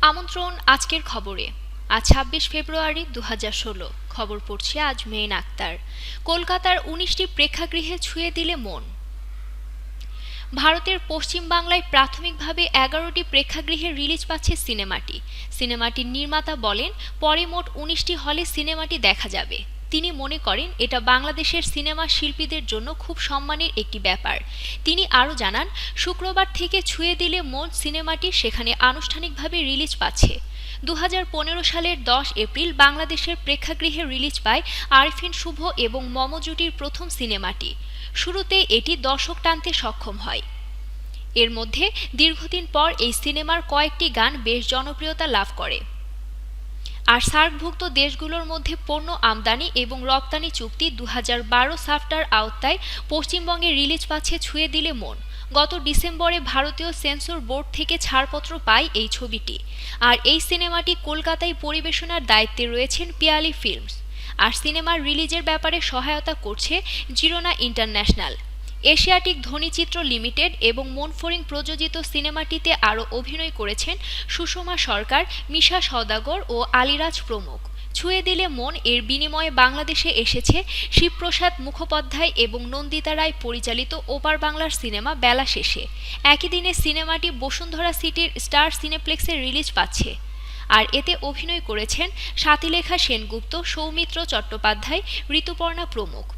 আমন্ত্রণ আজকের খবরে। আজ ছাব্বিশ ফেব্রুয়ারি দু ষোলো। খবর পড়ছে আজ মেন আক্তার। কলকাতার উনিশটি প্রেক্ষাগৃহে ছুঁয়ে দিলে মন। ভারতের পশ্চিমবাংলায় প্রাথমিকভাবে এগারোটি প্রেক্ষাগৃহে রিলিজ পাচ্ছে সিনেমাটি। সিনেমাটির নির্মাতা বলেন, পরে মোট উনিশটি হলে সিনেমাটি দেখা যাবে। তিনি মনে করেন এটা বাংলাদেশের সিনেমা শিল্পীদের জন্য খুব সম্মানের একটি ব্যাপার। তিনি আরও জানান, শুক্রবার থেকে ছুঁয়ে দিলে মন সিনেমাটি সেখানে আনুষ্ঠানিকভাবে রিলিজ পাচ্ছে। দু হাজার পনেরো সালের দশ এপ্রিল বাংলাদেশের প্রেক্ষাগৃহে রিলিজ পায় আরিফিন শুভ এবং মম জুটির প্রথম সিনেমাটি। শুরুতে এটি দর্শক টানতে সক্ষম হয়। এর মধ্যে দীর্ঘদিন পর এই সিনেমার কয়েকটি গান বেশ জনপ্রিয়তা লাভ করে। আর সার্কভুক্ত দেশগুলোর মধ্যে পণ্য আমদানি এবং রপ্তানি চুক্তি দু হাজার বারো সাফটার আওতায় পশ্চিমবঙ্গে রিলিজ পাচ্ছে ছুঁয়ে দিলে মন। গত ডিসেম্বরে ভারতীয় সেন্সর বোর্ড থেকে ছাড়পত্র পায় এই ছবিটি। আর এই সিনেমাটি কলকাতায় পরিবেশনার দায়িত্বে রয়েছেন পিয়ালি ফিল্মস। আর সিনেমার রিলিজের ব্যাপারে সহায়তা করছে জিরোনা ইন্টারন্যাশনাল। এশিয়াটিক ধ্বনিচিত্র লিমিটেড এবং মনফরিং প্রযোজিত সিনেমাটিতে আরও অভিনয় করেছেন সুষমা সরকার, মিশা সওদাগর ও আলিরাজ প্রমুখ। ছুঁয়ে দিলে মন এর বিনিময়ে বাংলাদেশে এসেছে শিবপ্রসাদ মুখোপাধ্যায় এবং নন্দিতা রায় পরিচালিত ওপার বাংলার সিনেমা বেলা শেষে। একই দিনে সিনেমাটি বসুন্ধরা সিটির স্টার সিনেপ্লেক্সে রিলিজ পাচ্ছে। আর এতে অভিনয় করেছেন সাতিলেখা সেনগুপ্ত, সৌমিত্র চট্টোপাধ্যায়, ঋতুপর্ণা প্রমুখ।